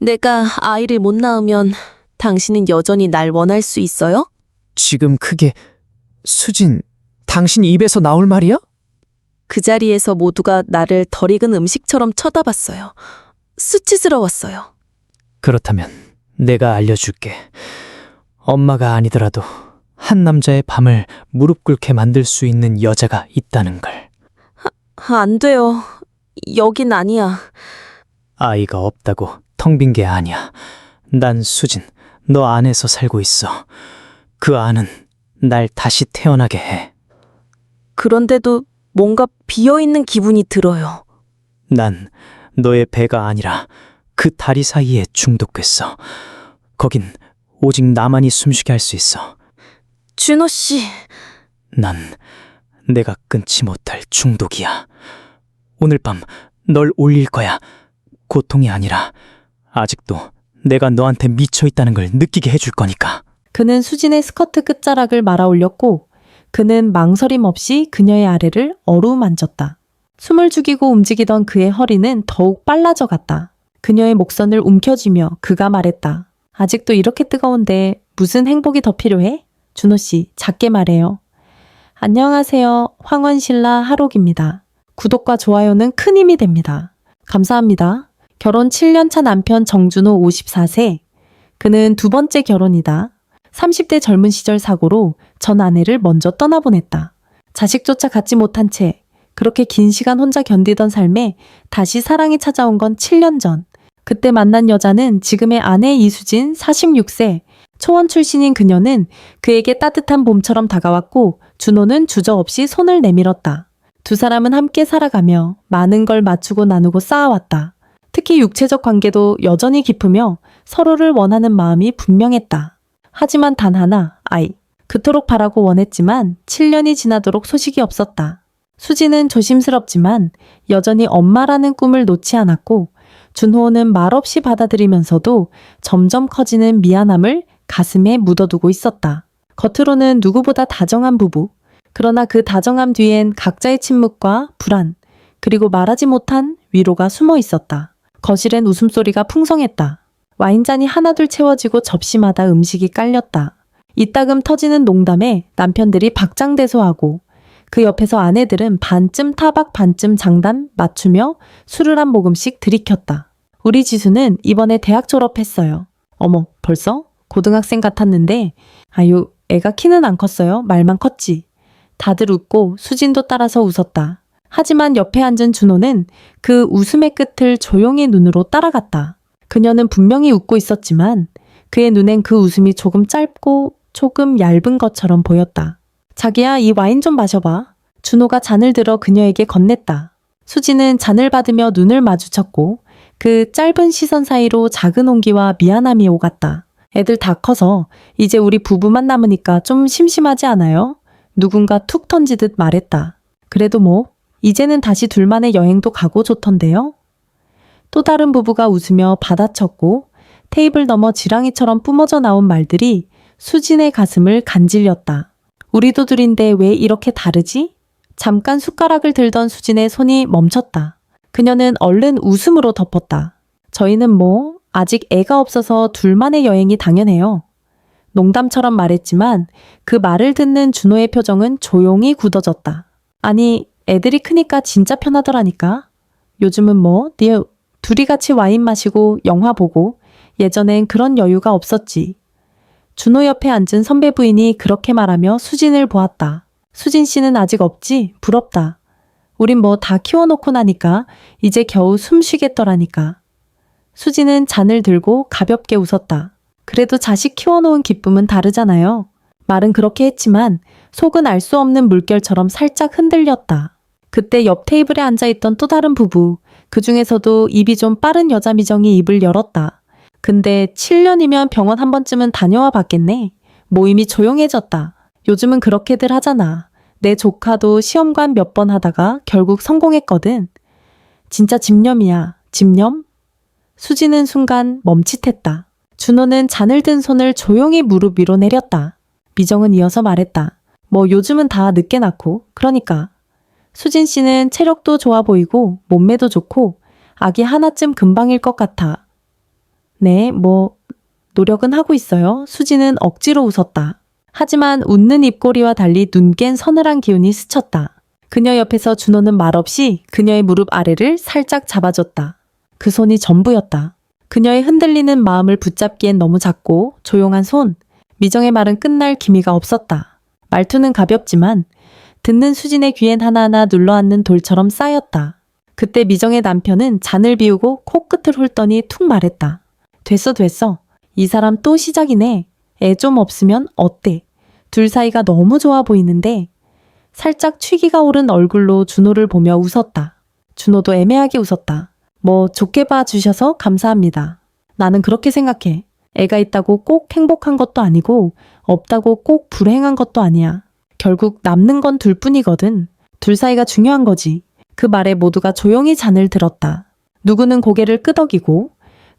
내가 아이를 못 낳으면 당신은 여전히 날 원할 수 있어요? 지금 그게 수진, 당신 입에서 나올 말이야? 그 자리에서 모두가 나를 덜 익은 음식처럼 쳐다봤어요. 수치스러웠어요. 그렇다면 내가 알려줄게. 엄마가 아니더라도 한 남자의 밤을 무릎 꿇게 만들 수 있는 여자가 있다는 걸. 안 돼요. 여긴 아니야. 아이가 없다고 텅 빈 게 아니야. 난 수진, 너 안에서 살고 있어. 그 안은 날 다시 태어나게 해. 그런데도 뭔가 비어있는 기분이 들어요. 난 너의 배가 아니라 그 다리 사이에 중독됐어. 거긴 오직 나만이 숨쉬게 할 수 있어. 준호 씨, 난 내가 끊지 못할 중독이야. 오늘 밤 널 올릴 거야. 고통이 아니라 아직도 내가 너한테 미쳐 있다는 걸 느끼게 해줄 거니까. 그는 수진의 스커트 끝자락을 말아 올렸고 그는 망설임 없이 그녀의 아래를 어루만졌다. 숨을 죽이고 움직이던 그의 허리는 더욱 빨라져 갔다. 그녀의 목선을 움켜쥐며 그가 말했다. 아직도 이렇게 뜨거운데 무슨 행복이 더 필요해? 준호 씨, 작게 말해요. 안녕하세요. 황원신라 하록입니다. 구독과 좋아요는 큰 힘이 됩니다. 감사합니다. 결혼 7년차 남편 정준호 54세. 그는 두 번째 결혼이다. 30대 젊은 시절 사고로 전 아내를 먼저 떠나보냈다. 자식조차 갖지 못한 채 그렇게 긴 시간 혼자 견디던 삶에 다시 사랑이 찾아온 건 7년 전. 그때 만난 여자는 지금의 아내 이수진 46세. 초원 출신인 그녀는 그에게 따뜻한 봄처럼 다가왔고 준호는 주저없이 손을 내밀었다. 두 사람은 함께 살아가며 많은 걸 맞추고 나누고 쌓아왔다. 특히 육체적 관계도 여전히 깊으며 서로를 원하는 마음이 분명했다. 하지만 단 하나, 아이. 그토록 바라고 원했지만 7년이 지나도록 소식이 없었다. 수지는 조심스럽지만 여전히 엄마라는 꿈을 놓지 않았고 준호는 말없이 받아들이면서도 점점 커지는 미안함을 가슴에 묻어두고 있었다. 겉으로는 누구보다 다정한 부부. 그러나 그 다정함 뒤엔 각자의 침묵과 불안, 그리고 말하지 못한 위로가 숨어 있었다. 거실엔 웃음소리가 풍성했다. 와인잔이 하나둘 채워지고 접시마다 음식이 깔렸다. 이따금 터지는 농담에 남편들이 박장대소하고 그 옆에서 아내들은 반쯤 타박 반쯤 장단 맞추며 술을 한 모금씩 들이켰다. 우리 지수는 이번에 대학 졸업했어요. 어머, 벌써? 고등학생 같았는데, 아유, 애가 키는 안 컸어요. 말만 컸지. 다들 웃고 수진도 따라서 웃었다. 하지만 옆에 앉은 준호는 그 웃음의 끝을 조용히 눈으로 따라갔다. 그녀는 분명히 웃고 있었지만 그의 눈엔 그 웃음이 조금 짧고 조금 얇은 것처럼 보였다. 자기야, 이 와인 좀 마셔봐. 준호가 잔을 들어 그녀에게 건넸다. 수지는 잔을 받으며 눈을 마주쳤고 그 짧은 시선 사이로 작은 온기와 미안함이 오갔다. 애들 다 커서 이제 우리 부부만 남으니까 좀 심심하지 않아요? 누군가 툭 던지듯 말했다. 그래도 뭐, 이제는 다시 둘만의 여행도 가고 좋던데요? 또 다른 부부가 웃으며 받아쳤고 테이블 너머 지랑이처럼 뿜어져 나온 말들이 수진의 가슴을 간질렸다. 우리도 둘인데 왜 이렇게 다르지? 잠깐 숟가락을 들던 수진의 손이 멈췄다. 그녀는 얼른 웃음으로 덮었다. 저희는 뭐, 아직 애가 없어서 둘만의 여행이 당연해요. 농담처럼 말했지만 그 말을 듣는 준호의 표정은 조용히 굳어졌다. 아니, 애들이 크니까 진짜 편하더라니까. 요즘은 뭐, 네 둘이 같이 와인 마시고 영화 보고 예전엔 그런 여유가 없었지. 준호 옆에 앉은 선배 부인이 그렇게 말하며 수진을 보았다. 수진 씨는 아직 없지? 부럽다. 우린 뭐 다 키워놓고 나니까 이제 겨우 숨 쉬겠더라니까. 수진은 잔을 들고 가볍게 웃었다. 그래도 자식 키워놓은 기쁨은 다르잖아요. 말은 그렇게 했지만 속은 알 수 없는 물결처럼 살짝 흔들렸다. 그때 옆 테이블에 앉아있던 또 다른 부부, 그 중에서도 입이 좀 빠른 여자 미정이 입을 열었다. 근데 7년이면 병원 한 번쯤은 다녀와 봤겠네. 모임이 조용해졌다. 요즘은 그렇게들 하잖아. 내 조카도 시험관 몇 번 하다가 결국 성공했거든. 진짜 집념이야. 집념? 수지는 순간 멈칫했다. 준호는 잔을 든 손을 조용히 무릎 위로 내렸다. 미정은 이어서 말했다. 뭐 요즘은 다 늦게 낳고, 그러니까. 수진 씨는 체력도 좋아 보이고, 몸매도 좋고, 아기 하나쯤 금방일 것 같아. 네, 뭐, 노력은 하고 있어요. 수지는 억지로 웃었다. 하지만 웃는 입꼬리와 달리 눈깬 서늘한 기운이 스쳤다. 그녀 옆에서 준호는 말없이 그녀의 무릎 아래를 살짝 잡아줬다. 그 손이 전부였다. 그녀의 흔들리는 마음을 붙잡기엔 너무 작고 조용한 손. 미정의 말은 끝날 기미가 없었다. 말투는 가볍지만 듣는 수진의 귀엔 하나하나 눌러앉는 돌처럼 쌓였다. 그때 미정의 남편은 잔을 비우고 코끝을 훑더니 툭 말했다. 됐어, 됐어. 이 사람 또 시작이네. 애 좀 없으면 어때? 둘 사이가 너무 좋아 보이는데 살짝 취기가 오른 얼굴로 준호를 보며 웃었다. 준호도 애매하게 웃었다. 뭐 좋게 봐주셔서 감사합니다. 나는 그렇게 생각해. 애가 있다고 꼭 행복한 것도 아니고 없다고 꼭 불행한 것도 아니야. 결국 남는 건 둘뿐이거든. 둘 사이가 중요한 거지. 그 말에 모두가 조용히 잔을 들었다. 누구는 고개를 끄덕이고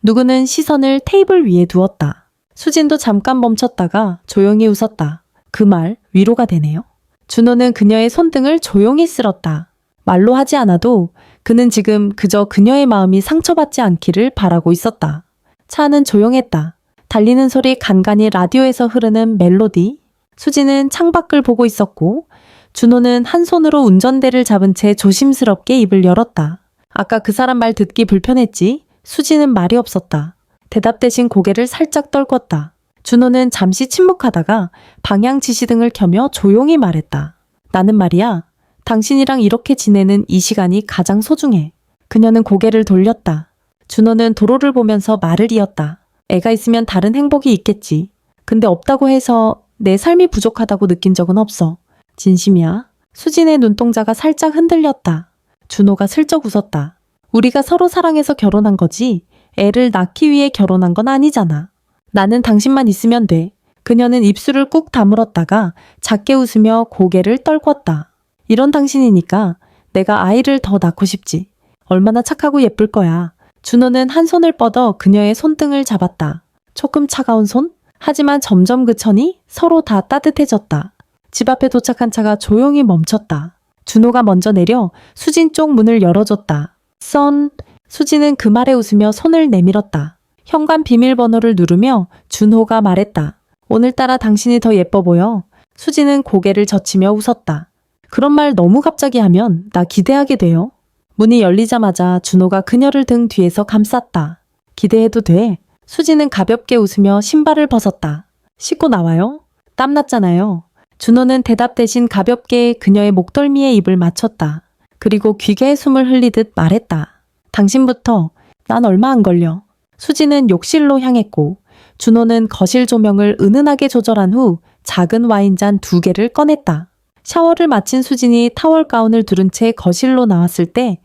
누구는 시선을 테이블 위에 두었다. 수진도 잠깐 멈췄다가 조용히 웃었다. 그 말 위로가 되네요. 준호는 그녀의 손등을 조용히 쓸었다. 말로 하지 않아도 그는 지금 그저 그녀의 마음이 상처받지 않기를 바라고 있었다. 차는 조용했다. 달리는 소리 간간히 라디오에서 흐르는 멜로디. 수지는 창밖을 보고 있었고 준호는 한 손으로 운전대를 잡은 채 조심스럽게 입을 열었다. 아까 그 사람 말 듣기 불편했지? 수지는 말이 없었다. 대답 대신 고개를 살짝 떨궜다. 준호는 잠시 침묵하다가 방향 지시등을 켜며 조용히 말했다. 나는 말이야. 당신이랑 이렇게 지내는 이 시간이 가장 소중해. 그녀는 고개를 돌렸다. 준호는 도로를 보면서 말을 이었다. 애가 있으면 다른 행복이 있겠지. 근데 없다고 해서 내 삶이 부족하다고 느낀 적은 없어. 진심이야. 수진의 눈동자가 살짝 흔들렸다. 준호가 슬쩍 웃었다. 우리가 서로 사랑해서 결혼한 거지. 애를 낳기 위해 결혼한 건 아니잖아. 나는 당신만 있으면 돼. 그녀는 입술을 꾹 다물었다가 작게 웃으며 고개를 떨궜다. 이런 당신이니까 내가 아이를 더 낳고 싶지. 얼마나 착하고 예쁠 거야. 준호는 한 손을 뻗어 그녀의 손등을 잡았다. 조금 차가운 손? 하지만 점점 그쳐니 서로 다 따뜻해졌다. 집 앞에 도착한 차가 조용히 멈췄다. 준호가 먼저 내려 수진 쪽 문을 열어줬다. 썬. 수진은 그 말에 웃으며 손을 내밀었다. 현관 비밀번호를 누르며 준호가 말했다. 오늘따라 당신이 더 예뻐 보여. 수진은 고개를 젖히며 웃었다. 그런 말 너무 갑자기 하면 나 기대하게 돼요. 문이 열리자마자 준호가 그녀를 등 뒤에서 감쌌다. 기대해도 돼. 수지는 가볍게 웃으며 신발을 벗었다. 씻고 나와요? 땀났잖아요. 준호는 대답 대신 가볍게 그녀의 목덜미에 입을 맞췄다. 그리고 귀개에 숨을 흘리듯 말했다. 당신부터 난 얼마 안 걸려. 수지는 욕실로 향했고 준호는 거실 조명을 은은하게 조절한 후 작은 와인잔 두 개를 꺼냈다. 샤워를 마친 수진이 타월 가운을 두른 채 거실로 나왔을 때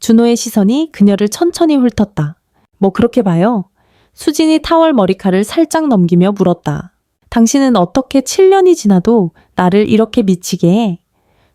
준호의 시선이 그녀를 천천히 훑었다. 뭐 그렇게 봐요? 수진이 타월 머리칼을 살짝 넘기며 물었다. 당신은 어떻게 7년이 지나도 나를 이렇게 미치게 해?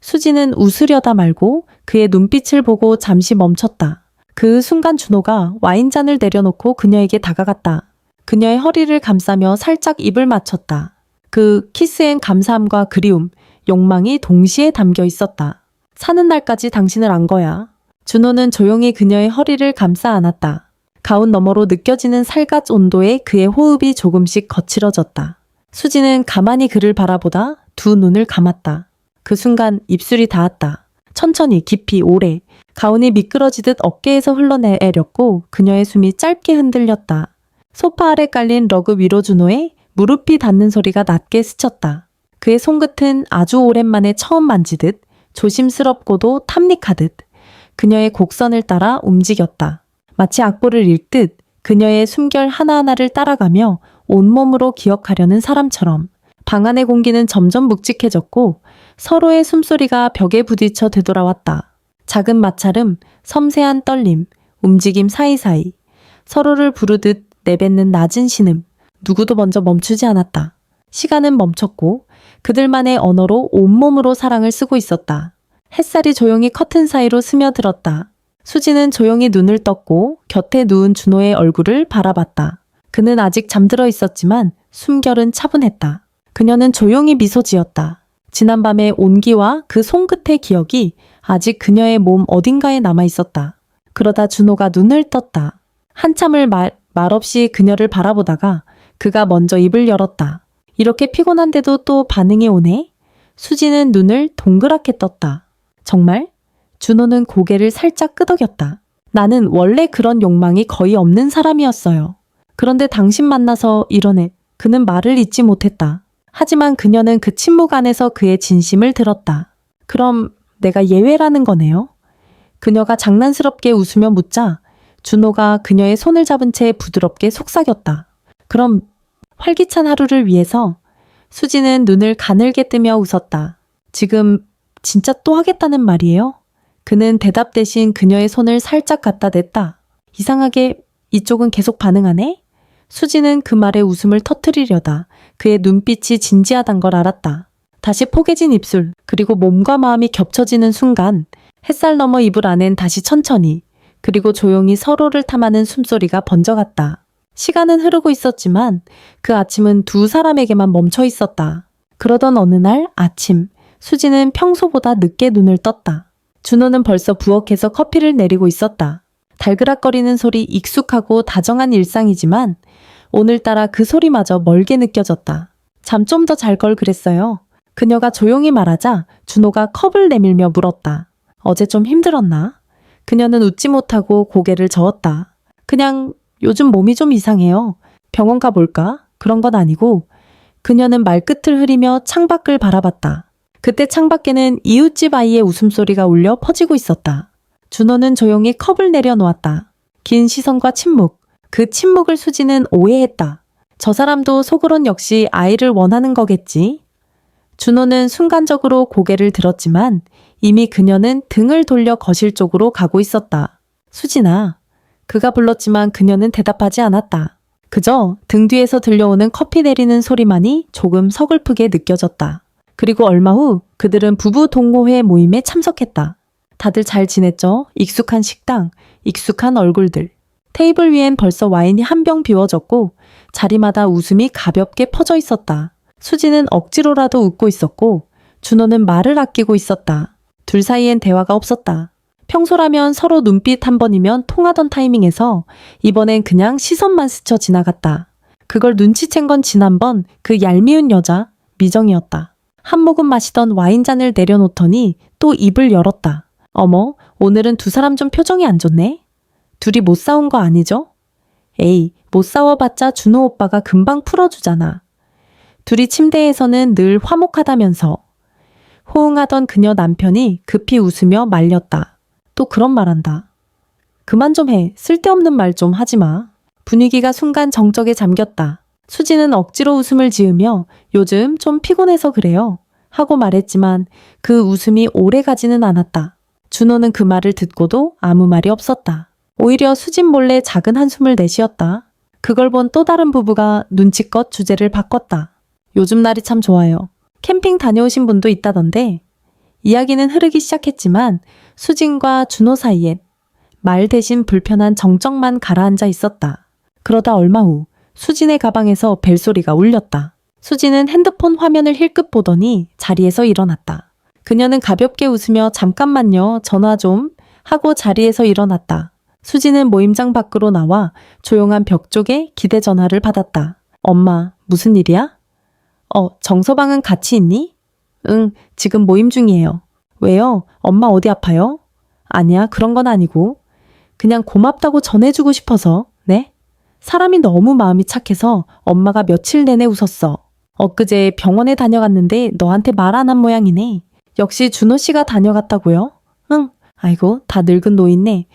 수진은 웃으려다 말고 그의 눈빛을 보고 잠시 멈췄다. 그 순간 준호가 와인잔을 내려놓고 그녀에게 다가갔다. 그녀의 허리를 감싸며 살짝 입을 맞췄다. 그 키스엔 감사함과 그리움, 욕망이 동시에 담겨 있었다. 사는 날까지 당신을 안 거야. 준호는 조용히 그녀의 허리를 감싸 안았다. 가운 너머로 느껴지는 살갗 온도에 그의 호흡이 조금씩 거칠어졌다. 수지는 가만히 그를 바라보다 두 눈을 감았다. 그 순간 입술이 닿았다. 천천히 깊이 오래 가운이 미끄러지듯 어깨에서 흘러내렸고 그녀의 숨이 짧게 흔들렸다. 소파 아래 깔린 러그 위로 준호의 무릎이 닿는 소리가 낮게 스쳤다. 그의 손끝은 아주 오랜만에 처음 만지듯 조심스럽고도 탐닉하듯 그녀의 곡선을 따라 움직였다. 마치 악보를 읽듯 그녀의 숨결 하나하나를 따라가며 온몸으로 기억하려는 사람처럼 방 안의 공기는 점점 묵직해졌고 서로의 숨소리가 벽에 부딪혀 되돌아왔다. 작은 마찰음, 섬세한 떨림, 움직임 사이사이 서로를 부르듯 내뱉는 낮은 신음 누구도 먼저 멈추지 않았다. 시간은 멈췄고 그들만의 언어로 온몸으로 사랑을 쓰고 있었다. 햇살이 조용히 커튼 사이로 스며들었다. 수지는 조용히 눈을 떴고 곁에 누운 준호의 얼굴을 바라봤다. 그는 아직 잠들어 있었지만 숨결은 차분했다. 그녀는 조용히 미소 지었다. 지난밤의 온기와 그 손끝의 기억이 아직 그녀의 몸 어딘가에 남아 있었다. 그러다 준호가 눈을 떴다. 한참을 말, 말없이 그녀를 바라보다가 그가 먼저 입을 열었다. 이렇게 피곤한데도 또 반응이 오네? 수지는 눈을 동그랗게 떴다. 정말? 준호는 고개를 살짝 끄덕였다. 나는 원래 그런 욕망이 거의 없는 사람이었어요. 그런데 당신 만나서 이러네. 그는 말을 잇지 못했다. 하지만 그녀는 그 침묵 안에서 그의 진심을 들었다. 그럼 내가 예외라는 거네요? 그녀가 장난스럽게 웃으며 묻자 준호가 그녀의 손을 잡은 채 부드럽게 속삭였다. 그럼 활기찬 하루를 위해서 수지는 눈을 가늘게 뜨며 웃었다. 지금 진짜 또 하겠다는 말이에요? 그는 대답 대신 그녀의 손을 살짝 갖다 댔다. 이상하게 이쪽은 계속 반응하네? 수지는 그 말에 웃음을 터트리려다 그의 눈빛이 진지하단 걸 알았다. 다시 포개진 입술, 그리고 몸과 마음이 겹쳐지는 순간 햇살 너머 이불 안엔 다시 천천히, 그리고 조용히 서로를 탐하는 숨소리가 번져갔다. 시간은 흐르고 있었지만 그 아침은 두 사람에게만 멈춰 있었다. 그러던 어느 날 아침, 수지는 평소보다 늦게 눈을 떴다. 준호는 벌써 부엌에서 커피를 내리고 있었다. 달그락거리는 소리 익숙하고 다정한 일상이지만 오늘따라 그 소리마저 멀게 느껴졌다. 잠 좀 더 잘 걸 그랬어요. 그녀가 조용히 말하자 준호가 컵을 내밀며 물었다. 어제 좀 힘들었나? 그녀는 웃지 못하고 고개를 저었다. 그냥 요즘 몸이 좀 이상해요. 병원 가볼까? 그런 건 아니고 그녀는 말끝을 흐리며 창밖을 바라봤다. 그때 창밖에는 이웃집 아이의 웃음소리가 울려 퍼지고 있었다. 준호는 조용히 컵을 내려놓았다. 긴 시선과 침묵. 그 침묵을 수지는 오해했다. 저 사람도 속으론 역시 아이를 원하는 거겠지. 준호는 순간적으로 고개를 들었지만 이미 그녀는 등을 돌려 거실 쪽으로 가고 있었다. 수진아. 그가 불렀지만 그녀는 대답하지 않았다. 그저 등 뒤에서 들려오는 커피 내리는 소리만이 조금 서글프게 느껴졌다. 그리고 얼마 후 그들은 부부 동호회 모임에 참석했다. 다들 잘 지냈죠? 익숙한 식당, 익숙한 얼굴들. 테이블 위엔 벌써 와인이 한 병 비워졌고 자리마다 웃음이 가볍게 퍼져 있었다. 수지는 억지로라도 웃고 있었고 준호는 말을 아끼고 있었다. 둘 사이엔 대화가 없었다. 평소라면 서로 눈빛 한 번이면 통하던 타이밍에서 이번엔 그냥 시선만 스쳐 지나갔다. 그걸 눈치챈 건 지난번 그 얄미운 여자 미정이었다. 한 모금 마시던 와인잔을 내려놓더니 또 입을 열었다. 어머, 오늘은 두 사람 좀 표정이 안 좋네? 둘이 못 싸운 거 아니죠? 에이, 못 싸워봤자 준호 오빠가 금방 풀어주잖아. 둘이 침대에서는 늘 화목하다면서. 호응하던 그녀 남편이 급히 웃으며 말렸다. 또 그런 말한다. 그만 좀 해. 쓸데없는 말 좀 하지 마. 분위기가 순간 정적에 잠겼다. 수지는 억지로 웃음을 지으며 요즘 좀 피곤해서 그래요. 하고 말했지만 그 웃음이 오래 가지는 않았다. 준호는 그 말을 듣고도 아무 말이 없었다. 오히려 수진 몰래 작은 한숨을 내쉬었다. 그걸 본 또 다른 부부가 눈치껏 주제를 바꿨다. 요즘 날이 참 좋아요. 캠핑 다녀오신 분도 있다던데 이야기는 흐르기 시작했지만 수진과 준호 사이엔 말 대신 불편한 정적만 가라앉아 있었다. 그러다 얼마 후 수진의 가방에서 벨소리가 울렸다. 수진은 핸드폰 화면을 힐끗 보더니 자리에서 일어났다. 그녀는 가볍게 웃으며 잠깐만요, 전화 좀 하고 자리에서 일어났다. 수진은 모임장 밖으로 나와 조용한 벽 쪽에 기대 전화를 받았다. 엄마, 무슨 일이야? 어, 정서방은 같이 있니? 응, 지금 모임 중이에요. 왜요? 엄마 어디 아파요? 아니야, 그런 건 아니고. 그냥 고맙다고 전해주고 싶어서, 네? 사람이 너무 마음이 착해서 엄마가 며칠 내내 웃었어. 엊그제 병원에 다녀갔는데 너한테 말 안 한 모양이네. 역시 준호 씨가 다녀갔다고요? 응. 아이고, 다 늙은 노인네.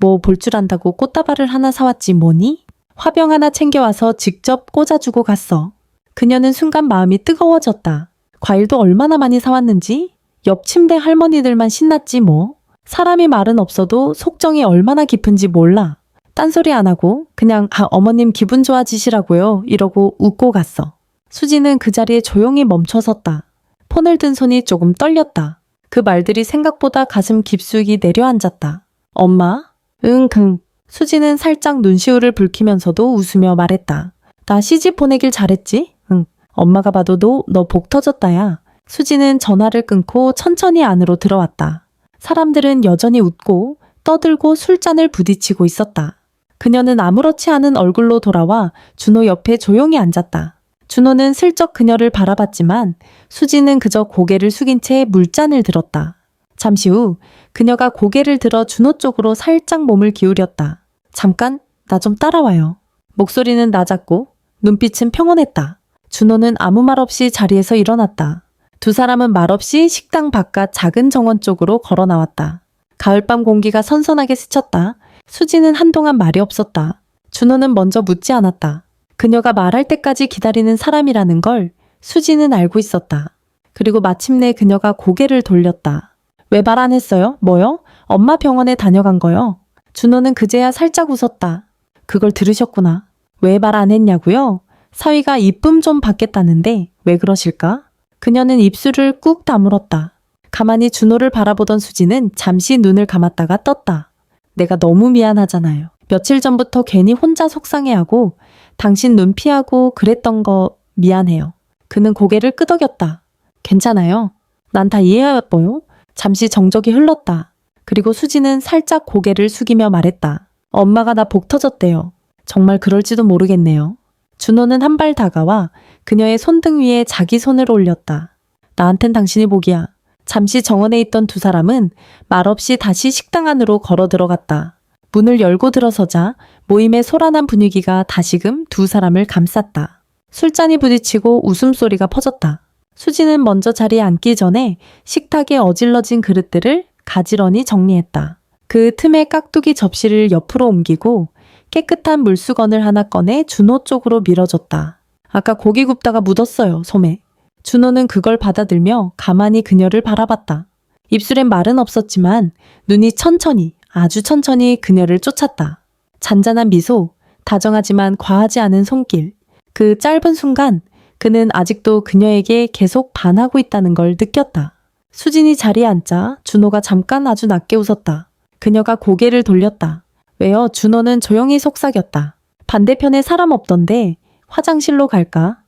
뭐 볼 줄 안다고 꽃다발을 하나 사왔지 뭐니? 화병 하나 챙겨와서 직접 꽂아주고 갔어. 그녀는 순간 마음이 뜨거워졌다. 과일도 얼마나 많이 사왔는지 옆 침대 할머니들만 신났지 뭐. 사람이 말은 없어도 속정이 얼마나 깊은지 몰라. 딴소리 안 하고 그냥 아 어머님 기분 좋아지시라고요 이러고 웃고 갔어. 수지는 그 자리에 조용히 멈춰섰다. 폰을 든 손이 조금 떨렸다. 그 말들이 생각보다 가슴 깊숙이 내려앉았다. 엄마? 응, 응. 수지는 살짝 눈시울을 붉히면서도 웃으며 말했다. 나 시집 보내길 잘했지? 응. 엄마가 봐도 너, 너 복 터졌다야. 수지는 전화를 끊고 천천히 안으로 들어왔다. 사람들은 여전히 웃고 떠들고 술잔을 부딪히고 있었다. 그녀는 아무렇지 않은 얼굴로 돌아와 준호 옆에 조용히 앉았다. 준호는 슬쩍 그녀를 바라봤지만 수지는 그저 고개를 숙인 채 물잔을 들었다. 잠시 후 그녀가 고개를 들어 준호 쪽으로 살짝 몸을 기울였다. 잠깐, 나 좀 따라와요. 목소리는 낮았고 눈빛은 평온했다. 준호는 아무 말 없이 자리에서 일어났다. 두 사람은 말없이 식당 바깥 작은 정원 쪽으로 걸어 나왔다. 가을밤 공기가 선선하게 스쳤다. 수지는 한동안 말이 없었다. 준호는 먼저 묻지 않았다. 그녀가 말할 때까지 기다리는 사람이라는 걸 수지는 알고 있었다. 그리고 마침내 그녀가 고개를 돌렸다. 왜 말 안 했어요? 뭐요? 엄마 병원에 다녀간 거요. 준호는 그제야 살짝 웃었다. 그걸 들으셨구나. 왜 말 안 했냐고요? 사위가 이쁨 좀 받겠다는데 왜 그러실까? 그녀는 입술을 꾹 다물었다. 가만히 준호를 바라보던 수지는 잠시 눈을 감았다가 떴다. 내가 너무 미안하잖아요. 며칠 전부터 괜히 혼자 속상해하고 당신 눈 피하고 그랬던 거 미안해요. 그는 고개를 끄덕였다. 괜찮아요. 난 다 이해해요. 잠시 정적이 흘렀다. 그리고 수지는 살짝 고개를 숙이며 말했다. 엄마가 나 복 터졌대요. 정말 그럴지도 모르겠네요. 준호는 한 발 다가와 그녀의 손등 위에 자기 손을 올렸다. 나한텐 당신이 복이야. 잠시 정원에 있던 두 사람은 말없이 다시 식당 안으로 걸어 들어갔다. 문을 열고 들어서자 모임의 소란한 분위기가 다시금 두 사람을 감쌌다. 술잔이 부딪히고 웃음소리가 퍼졌다. 수지는 먼저 자리에 앉기 전에 식탁에 어질러진 그릇들을 가지런히 정리했다. 그 틈에 깍두기 접시를 옆으로 옮기고 깨끗한 물수건을 하나 꺼내 준호 쪽으로 밀어줬다. 아까 고기 굽다가 묻었어요, 솜에. 준호는 그걸 받아들며 가만히 그녀를 바라봤다. 입술엔 말은 없었지만 눈이 천천히, 아주 천천히 그녀를 쫓았다. 잔잔한 미소, 다정하지만 과하지 않은 손길. 그 짧은 순간 그는 아직도 그녀에게 계속 반하고 있다는 걸 느꼈다. 수진이 자리에 앉자 준호가 잠깐 아주 낮게 웃었다. 그녀가 고개를 돌렸다. 왜요? 준호는 조용히 속삭였다. 반대편에 사람 없던데 화장실로 갈까?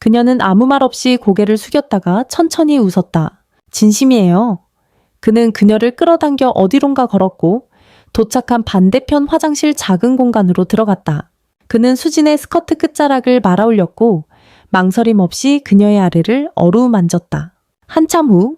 그녀는 아무 말 없이 고개를 숙였다가 천천히 웃었다. 진심이에요. 그는 그녀를 끌어당겨 어디론가 걸었고 도착한 반대편 화장실 작은 공간으로 들어갔다. 그는 수진의 스커트 끝자락을 말아 올렸고 망설임 없이 그녀의 아래를 어루 만졌다. 한참 후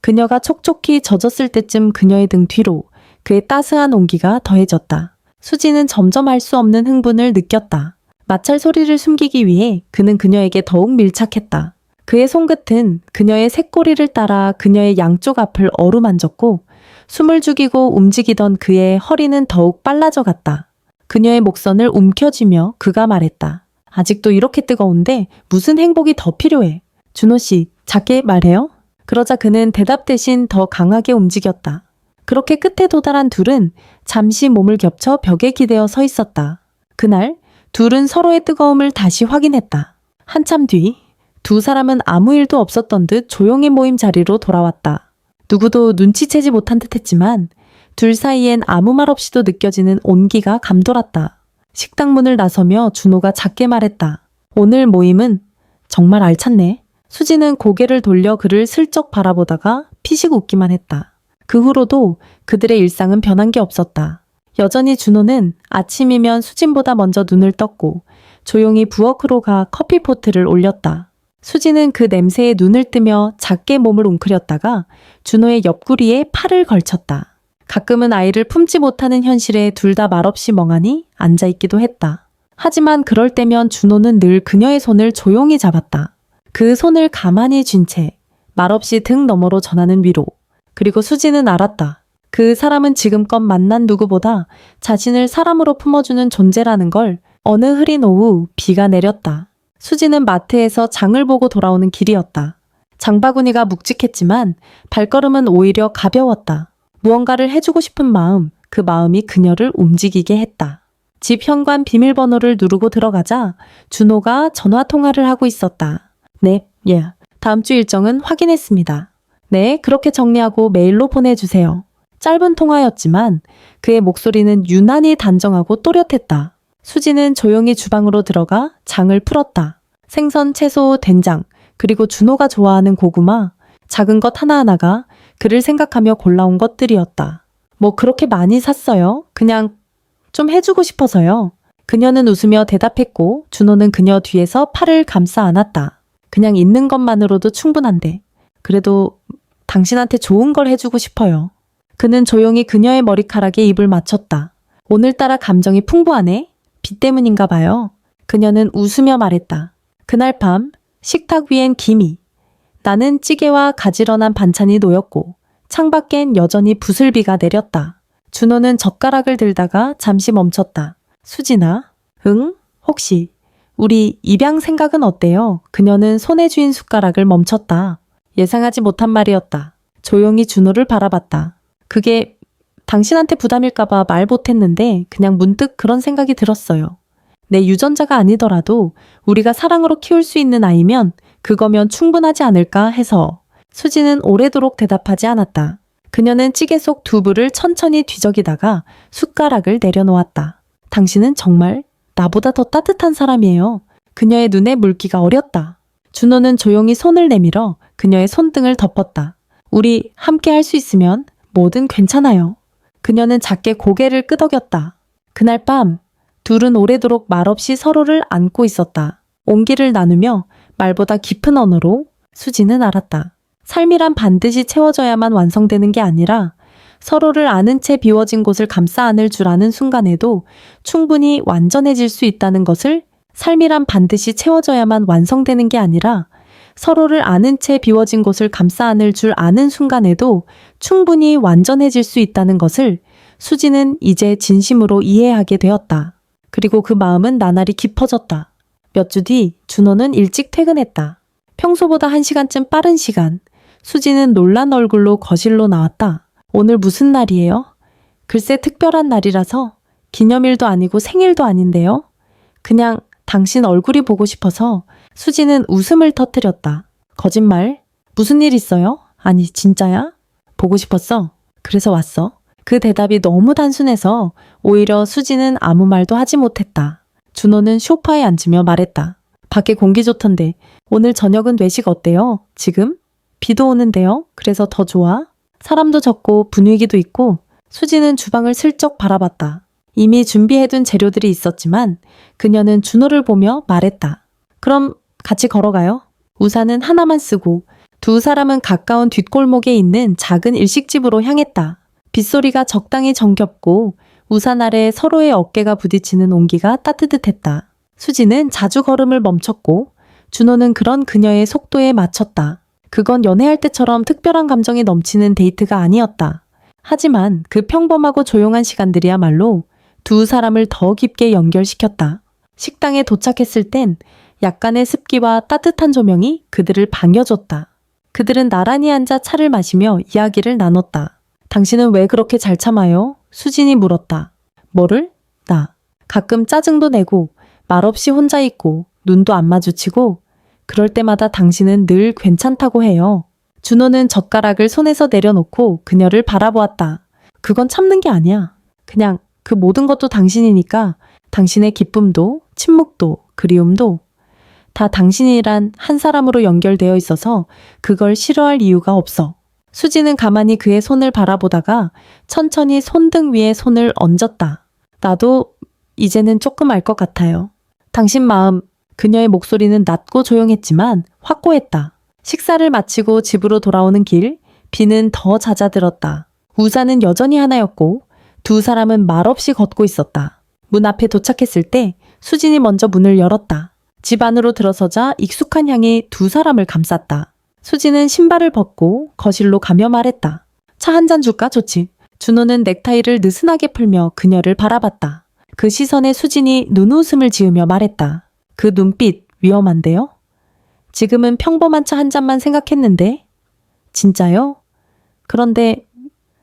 그녀가 촉촉히 젖었을 때쯤 그녀의 등 뒤로 그의 따스한 온기가 더해졌다. 수지는 점점 알 수 없는 흥분을 느꼈다. 마찰 소리를 숨기기 위해 그는 그녀에게 더욱 밀착했다. 그의 손끝은 그녀의 새꼬리를 따라 그녀의 양쪽 앞을 어루만졌고 숨을 죽이고 움직이던 그의 허리는 더욱 빨라져 갔다. 그녀의 목선을 움켜쥐며 그가 말했다. 아직도 이렇게 뜨거운데 무슨 행복이 더 필요해? 준호 씨, 작게 말해요? 그러자 그는 대답 대신 더 강하게 움직였다. 그렇게 끝에 도달한 둘은 잠시 몸을 겹쳐 벽에 기대어 서 있었다. 그날 둘은 서로의 뜨거움을 다시 확인했다. 한참 뒤 두 사람은 아무 일도 없었던 듯 조용히 모임 자리로 돌아왔다. 누구도 눈치채지 못한 듯 했지만 둘 사이엔 아무 말 없이도 느껴지는 온기가 감돌았다. 식당 문을 나서며 준호가 작게 말했다. 오늘 모임은 정말 알찼네. 수지는 고개를 돌려 그를 슬쩍 바라보다가 피식 웃기만 했다. 그 후로도 그들의 일상은 변한 게 없었다. 여전히 준호는 아침이면 수진보다 먼저 눈을 떴고 조용히 부엌으로 가 커피포트를 올렸다. 수지는 그 냄새에 눈을 뜨며 작게 몸을 웅크렸다가 준호의 옆구리에 팔을 걸쳤다. 가끔은 아이를 품지 못하는 현실에 둘 다 말없이 멍하니 앉아있기도 했다. 하지만 그럴 때면 준호는 늘 그녀의 손을 조용히 잡았다. 그 손을 가만히 쥔 채 말없이 등 너머로 전하는 위로. 그리고 수지는 알았다. 그 사람은 지금껏 만난 누구보다 자신을 사람으로 품어주는 존재라는 걸 어느 흐린 오후 비가 내렸다. 수지는 마트에서 장을 보고 돌아오는 길이었다. 장바구니가 묵직했지만 발걸음은 오히려 가벼웠다. 무언가를 해주고 싶은 마음, 그 마음이 그녀를 움직이게 했다. 집 현관 비밀번호를 누르고 들어가자 준호가 전화 통화를 하고 있었다. 네, 예. 다음 주 일정은 확인했습니다. 네, 그렇게 정리하고 메일로 보내주세요. 짧은 통화였지만 그의 목소리는 유난히 단정하고 또렷했다. 수지는 조용히 주방으로 들어가 장을 풀었다. 생선, 채소, 된장, 그리고 준호가 좋아하는 고구마, 작은 것 하나하나가 그를 생각하며 골라온 것들이었다. 뭐 그렇게 많이 샀어요? 그냥 좀 해주고 싶어서요. 그녀는 웃으며 대답했고 준호는 그녀 뒤에서 팔을 감싸 안았다. 그냥 있는 것만으로도 충분한데. 그래도 당신한테 좋은 걸 해주고 싶어요. 그는 조용히 그녀의 머리카락에 입을 맞췄다. 오늘따라 감정이 풍부하네? 비 때문인가 봐요. 그녀는 웃으며 말했다. 그날 밤 식탁 위엔 김이. 나는 찌개와 가지런한 반찬이 놓였고 창밖엔 여전히 부슬비가 내렸다. 준호는 젓가락을 들다가 잠시 멈췄다. 수진아, 응? 혹시 우리 입양 생각은 어때요? 그녀는 손에 쥐인 숟가락을 멈췄다. 예상하지 못한 말이었다. 조용히 준호를 바라봤다. 그게 당신한테 부담일까봐 말 못했는데 그냥 문득 그런 생각이 들었어요. 내 유전자가 아니더라도 우리가 사랑으로 키울 수 있는 아이면 그거면 충분하지 않을까 해서 수지는 오래도록 대답하지 않았다. 그녀는 찌개 속 두부를 천천히 뒤적이다가 숟가락을 내려놓았다. 당신은 정말 나보다 더 따뜻한 사람이에요. 그녀의 눈에 물기가 어렸다. 준호는 조용히 손을 내밀어 그녀의 손등을 덮었다. 우리 함께 할 수 있으면 뭐든 괜찮아요. 그녀는 작게 고개를 끄덕였다. 그날 밤 둘은 오래도록 말없이 서로를 안고 있었다. 온기를 나누며 말보다 깊은 언어로 수지는 알았다. 삶이란 반드시 채워져야만 완성되는 게 아니라 서로를 아는 채 비워진 곳을 감싸 안을 줄 아는 순간에도 충분히 완전해질 수 있다는 것을 삶이란 반드시 채워져야만 완성되는 게 아니라 서로를 아는 채 비워진 곳을 감싸 안을 줄 아는 순간에도 충분히 완전해질 수 있다는 것을 수지는 이제 진심으로 이해하게 되었다. 그리고 그 마음은 나날이 깊어졌다. 몇 주 뒤 준호는 일찍 퇴근했다. 평소보다 한 시간쯤 빠른 시간. 수지는 놀란 얼굴로 거실로 나왔다. 오늘 무슨 날이에요? 글쎄 특별한 날이라서 기념일도 아니고 생일도 아닌데요. 그냥 당신 얼굴이 보고 싶어서 수지는 웃음을 터뜨렸다. 거짓말? 무슨 일 있어요? 아니, 진짜야? 보고 싶었어. 그래서 왔어. 그 대답이 너무 단순해서 오히려 수지는 아무 말도 하지 못했다. 준호는 소파에 앉으며 말했다. 밖에 공기 좋던데 오늘 저녁은 외식 어때요? 지금? 비도 오는데요. 그래서 더 좋아? 사람도 적고 분위기도 있고 수지는 주방을 슬쩍 바라봤다. 이미 준비해둔 재료들이 있었지만 그녀는 준호를 보며 말했다. 그럼 같이 걸어가요. 우산은 하나만 쓰고 두 사람은 가까운 뒷골목에 있는 작은 일식집으로 향했다. 빗소리가 적당히 정겹고 우산 아래 서로의 어깨가 부딪히는 온기가 따뜻했다. 수지는 자주 걸음을 멈췄고 준호는 그런 그녀의 속도에 맞췄다. 그건 연애할 때처럼 특별한 감정이 넘치는 데이트가 아니었다. 하지만 그 평범하고 조용한 시간들이야말로 두 사람을 더 깊게 연결시켰다. 식당에 도착했을 땐 약간의 습기와 따뜻한 조명이 그들을 반겨줬다. 그들은 나란히 앉아 차를 마시며 이야기를 나눴다. 당신은 왜 그렇게 잘 참아요? 수진이 물었다. 뭐를? 나. 가끔 짜증도 내고 말없이 혼자 있고 눈도 안 마주치고 그럴 때마다 당신은 늘 괜찮다고 해요. 준호는 젓가락을 손에서 내려놓고 그녀를 바라보았다. 그건 참는 게 아니야. 그냥 그 모든 것도 당신이니까 당신의 기쁨도 침묵도 그리움도 다 당신이란 한 사람으로 연결되어 있어서 그걸 싫어할 이유가 없어. 수지는 가만히 그의 손을 바라보다가 천천히 손등 위에 손을 얹었다. 나도 이제는 조금 알 것 같아요. 당신 마음, 그녀의 목소리는 낮고 조용했지만 확고했다. 식사를 마치고 집으로 돌아오는 길, 비는 더 잦아들었다. 우산은 여전히 하나였고 두 사람은 말없이 걷고 있었다. 문 앞에 도착했을 때 수진이 먼저 문을 열었다. 집 안으로 들어서자 익숙한 향이 두 사람을 감쌌다. 수지는 신발을 벗고 거실로 가며 말했다. 차 한 잔 줄까? 좋지. 준호는 넥타이를 느슨하게 풀며 그녀를 바라봤다. 그 시선에 수진이 눈웃음을 지으며 말했다. 그 눈빛 위험한데요? 지금은 평범한 차 한 잔만 생각했는데. 진짜요? 그런데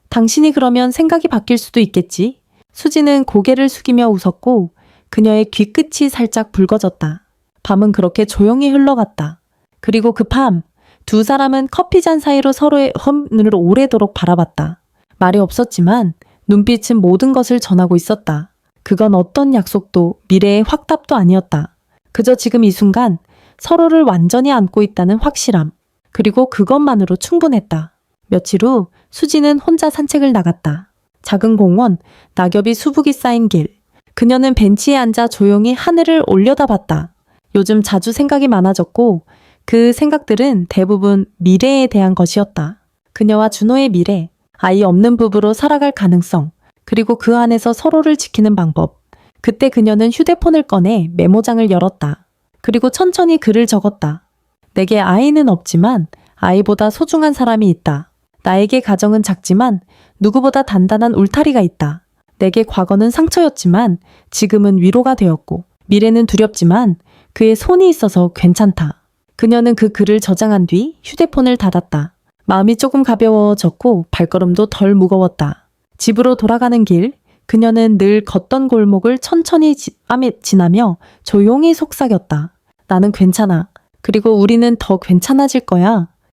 당신이 그러면 생각이 바뀔 수도 있겠지. 수지는 고개를 숙이며 웃었고 그녀의 귀끝이 살짝 붉어졌다. 밤은 그렇게 조용히 흘러갔다. 그리고 그 밤, 두 사람은 커피 잔 사이로 서로의 험눈을 오래도록 바라봤다. 말이 없었지만 눈빛은 모든 것을 전하고 있었다. 그건 어떤 약속도 미래의 확답도 아니었다. 그저 지금 이 순간 서로를 완전히 안고 있다는 확실함. 그리고 그것만으로 충분했다. 며칠 후 수지는 혼자 산책을 나갔다. 작은 공원, 낙엽이 수북이 쌓인 길, 그녀는 벤치에 앉아 조용히 하늘을 올려다봤다. 요즘 자주 생각이 많아졌고 그 생각들은 대부분 미래에 대한 것이었다. 그녀와 준호의 미래, 아이 없는 부부로 살아갈 가능성, 그리고 그 안에서 서로를 지키는 방법. 그때 그녀는 휴대폰을 꺼내 메모장을 열었다. 그리고 천천히 글을 적었다. 내게 아이는 없지만 아이보다 소중한 사람이 있다. 나에게 가정은 작지만 누구보다 단단한 울타리가 있다. 내게 과거는 상처였지만 지금은 위로가 되었고 미래는 두렵지만 그의 손이 있어서 괜찮다. 그녀는 그 글을 저장한 뒤 휴대폰을 닫았다. 마음이 조금 가벼워졌고 발걸음도 덜 무거웠다. 집으로 돌아가는 길, 그녀는 늘 걷던 골목을 천천히 지, 지나며 조용히 속삭였다. 나는 괜찮아. 그리고 우리는 더 괜찮아질 거야.